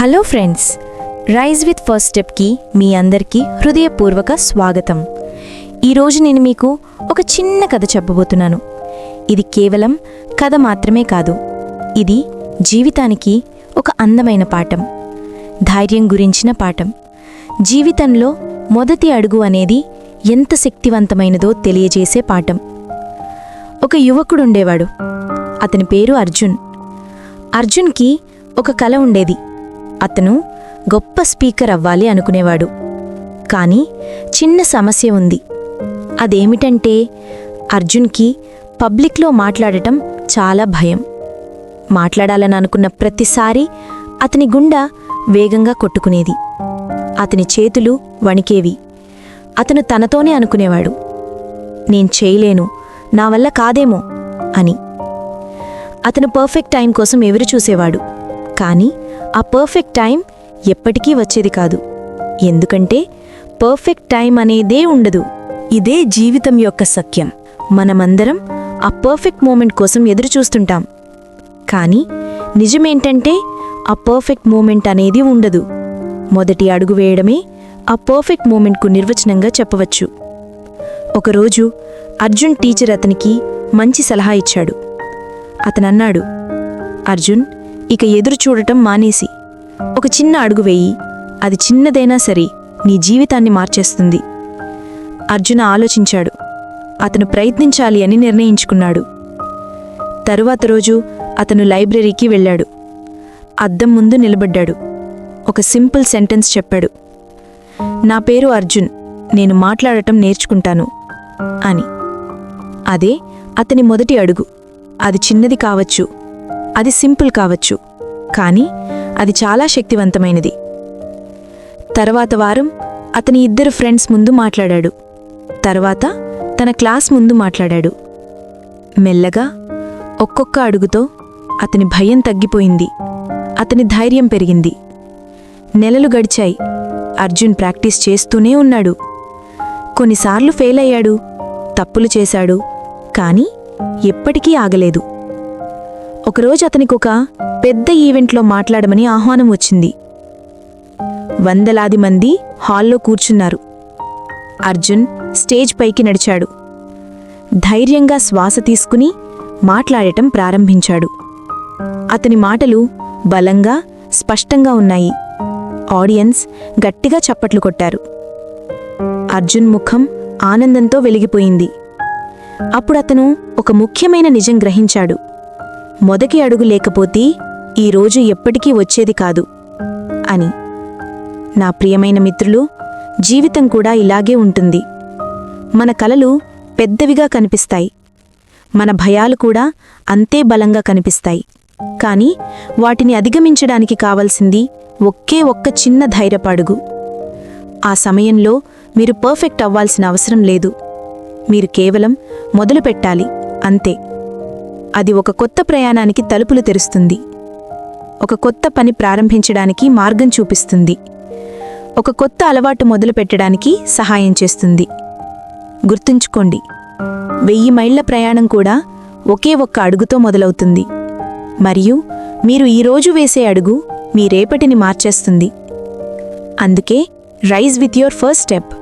Hello friends rise with first స్టెప్కి మీ అందరికీ హృదయపూర్వక స్వాగతం. ఈరోజు నేను మీకు ఒక చిన్న కథ చెప్పబోతున్నాను. ఇది కేవలం కథ మాత్రమే కాదు ఇది జీవితానికి ఒక అందమైన పాఠం ధైర్యం గురించిన పాఠం. జీవితంలో మొదటి అడుగు అనేది ఎంత శక్తివంతమైనదో తెలియజేసే పాఠం. ఒక యువకుడుండేవాడు అతని పేరు అర్జున్. అర్జున్కి ఒక కల ఉండేది. అతను గొప్ప స్పీకర్ అవ్వాలి అనుకునేవాడు. కానీ చిన్న సమస్య ఉంది. అదేమిటంటే అర్జున్కి పబ్లిక్లో మాట్లాడటం చాలా భయం. మాట్లాడాలని అనుకున్న ప్రతిసారి అతని గుండె వేగంగా కొట్టుకునేది. అతని చేతులు వణికేవి. అతను తనతోనే అనుకునేవాడు. నేను చేయలేను. నా వల్ల కాదేమో అని. అతను పర్ఫెక్ట్ టైం కోసం ఎదురు చూసేవాడు కానీ ఆ పర్ఫెక్ట్ టైం ఎప్పటికీ వచ్చేది కాదు. ఎందుకంటే పర్ఫెక్ట్ టైం అనేదే ఉండదు. ఇదే జీవితం యొక్క సత్యం మనమందరం ఆ పర్ఫెక్ట్ మూమెంట్ కోసం ఎదురు చూస్తుంటాం కానీ నిజమేంటంటే ఆ పర్ఫెక్ట్ మూమెంట్ అనేది ఉండదు. మొదటి అడుగు వేయడమే ఆ పర్ఫెక్ట్ మూమెంట్కు నిర్వచనంగా చెప్పవచ్చు. ఒకరోజు అర్జున్ టీచర్ అతనికి మంచి సలహా ఇచ్చాడు. అతనన్నాడు అర్జున్ ఇక ఎదురు చూడటం మానేసి. ఒక చిన్న అడుగు వేయి. అది చిన్నదైనా సరే నీ జీవితాన్ని మార్చేస్తుంది. అర్జున ఆలోచించాడు. అతను ప్రయత్నించాలి అని నిర్ణయించుకున్నాడు. తరువాత రోజు అతను లైబ్రరీకి వెళ్ళాడు. అద్దం ముందు నిలబడ్డాడు. ఒక సింపుల్ సెంటెన్స్ చెప్పాడు. నా పేరు అర్జున్. నేను మాట్లాడటం నేర్చుకుంటాను అని. అదే అతని మొదటి అడుగు. అది చిన్నది కావచ్చు. అది సింపుల్ కావచ్చు కానీ అది చాలా శక్తివంతమైనది. తర్వాత వారం అతని ఇద్దరు ఫ్రెండ్స్ ముందు మాట్లాడాడు. తర్వాత తన క్లాస్ ముందు మాట్లాడాడు. మెల్లగా ఒక్కొక్క అడుగుతో అతని భయం తగ్గిపోయింది. అతని ధైర్యం పెరిగింది. నెలలు గడిచాయి. అర్జున్ ప్రాక్టీస్ చేస్తూనే ఉన్నాడు. కొన్నిసార్లు ఫెయిల్ అయ్యాడు తప్పులు చేశాడు కానీ ఎప్పటికీ ఆగలేదు. ఒకరోజు అతనికొక పెద్ద ఈవెంట్లో మాట్లాడమని ఆహ్వానం వచ్చింది. వందలాది మంది హాల్లో కూర్చున్నారు. అర్జున్ స్టేజ్ పైకి నడిచాడు. ధైర్యంగా శ్వాస తీసుకుని మాట్లాడటం ప్రారంభించాడు. అతని మాటలు బలంగా స్పష్టంగా ఉన్నాయి. ఆడియన్స్ గట్టిగా చప్పట్లు కొట్టారు. అర్జున్ ముఖం ఆనందంతో వెలిగిపోయింది. అప్పుడు అతను ఒక ముఖ్యమైన నిజం గ్రహించాడు. మొదటి అడుగు లేకపోతే ఈ రోజు ఎప్పటికీ వచ్చేది కాదు అని. నా ప్రియమైన మిత్రులు జీవితం కూడా ఇలాగే ఉంటుంది. మన కలలు పెద్దవిగా కనిపిస్తాయి. మన భయాలు కూడా అంతే బలంగా కనిపిస్తాయి. కానీ వాటిని అధిగమించడానికి కావలసింది ఒకే ఒక్క చిన్న ధైర్యపడుగు. ఆ సమయంలో మీరు పర్ఫెక్ట్ అవ్వాల్సిన అవసరం లేదు. మీరు కేవలం మొదలుపెట్టాలి అంతే. అది ఒక కొత్త ప్రయాణానికి తలుపులు తెరుస్తుంది. ఒక కొత్త పని ప్రారంభించడానికి మార్గం చూపిస్తుంది. ఒక కొత్త అలవాటు మొదలు పెట్టడానికి సహాయం చేస్తుంది. గుర్తుంచుకోండి వెయ్యి మైళ్ళ ప్రయాణం కూడా ఒకే ఒక్క అడుగుతో మొదలవుతుంది. మరియు మీరు ఈరోజు వేసే అడుగు మీ రేపటిని మార్చేస్తుంది. అందుకే rise with your first step.